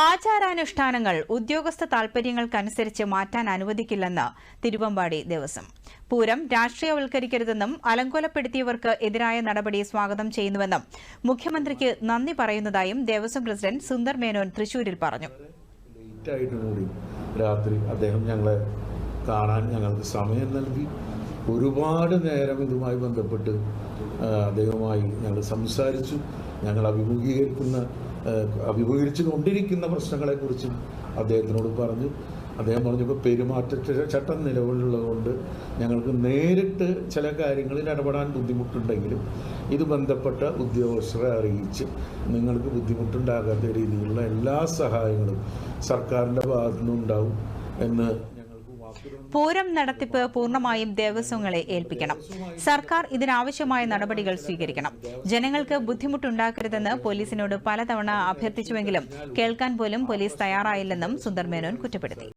ആചാരാനുഷ്ഠാനങ്ങൾ ഉദ്യോഗസ്ഥ താൽപര്യങ്ങൾക്കനുസരിച്ച് മാറ്റാൻ അനുവദിക്കില്ലെന്ന് തിരുവമ്പാടി ദേവസ്വം. പൂരം രാഷ്ട്രീയവൽക്കരിക്കരുതെന്നും അലങ്കോലപ്പെടുത്തിയവർക്ക് എതിരായ നടപടി സ്വാഗതം ചെയ്യുന്നുവെന്നും മുഖ്യമന്ത്രിക്ക് നന്ദി പറയുന്നതായും ദേവസ്വം പ്രസിഡന്റ് സുന്ദർ മേനോൻ തൃശൂരിൽ പറഞ്ഞു. രാത്രി അദ്ദേഹം ഞങ്ങളെ കാണാൻ ഞങ്ങൾക്ക് സമയം നൽകി. ഒരുപാട് നേരം ഇതുമായി ബന്ധപ്പെട്ട് അദ്ദേഹവുമായി ഞങ്ങൾ സംസാരിച്ചു. ഞങ്ങൾ അഭിമുഖീകരിക്കുന്ന അഭിമുഖീകരിച്ചു കൊണ്ടിരിക്കുന്ന പ്രശ്നങ്ങളെക്കുറിച്ചും അദ്ദേഹത്തിനോട് പറഞ്ഞു. അദ്ദേഹം പറഞ്ഞപ്പോൾ പെരുമാറ്റ ചട്ടം നിലവിലുള്ളതുകൊണ്ട് ഞങ്ങൾക്ക് നേരിട്ട് ചില കാര്യങ്ങളിൽ ഇടപെടാൻ ബുദ്ധിമുട്ടുണ്ടെങ്കിലും ഇത് ബന്ധപ്പെട്ട ഉദ്യോഗസ്ഥരെ അറിയിച്ച് നിങ്ങൾക്ക് ബുദ്ധിമുട്ടുണ്ടാകാത്ത രീതിയിലുള്ള എല്ലാ സഹായങ്ങളും സർക്കാരിന്റെ ഭാഗത്തു നിന്നുണ്ടാവും എന്ന് പൂരം നടത്തിപ്പ് പൂർണമായും ദേവസ്വങ്ങളെ ഏൽപ്പിക്കണം. സർക്കാർ ഇതിനാവശ്യമായ നടപടികൾ സ്വീകരിക്കണം. ജനങ്ങൾക്ക് ബുദ്ധിമുട്ടുണ്ടാക്കരുതെന്ന് പോലീസിനോട് പലതവണ അഭ്യർത്ഥിച്ചുവെങ്കിലും കേൾക്കാൻ പോലും പോലീസ് തയ്യാറായില്ലെന്നും സുന്ദർ മേനോൻ കുറ്റപ്പെടുത്തി.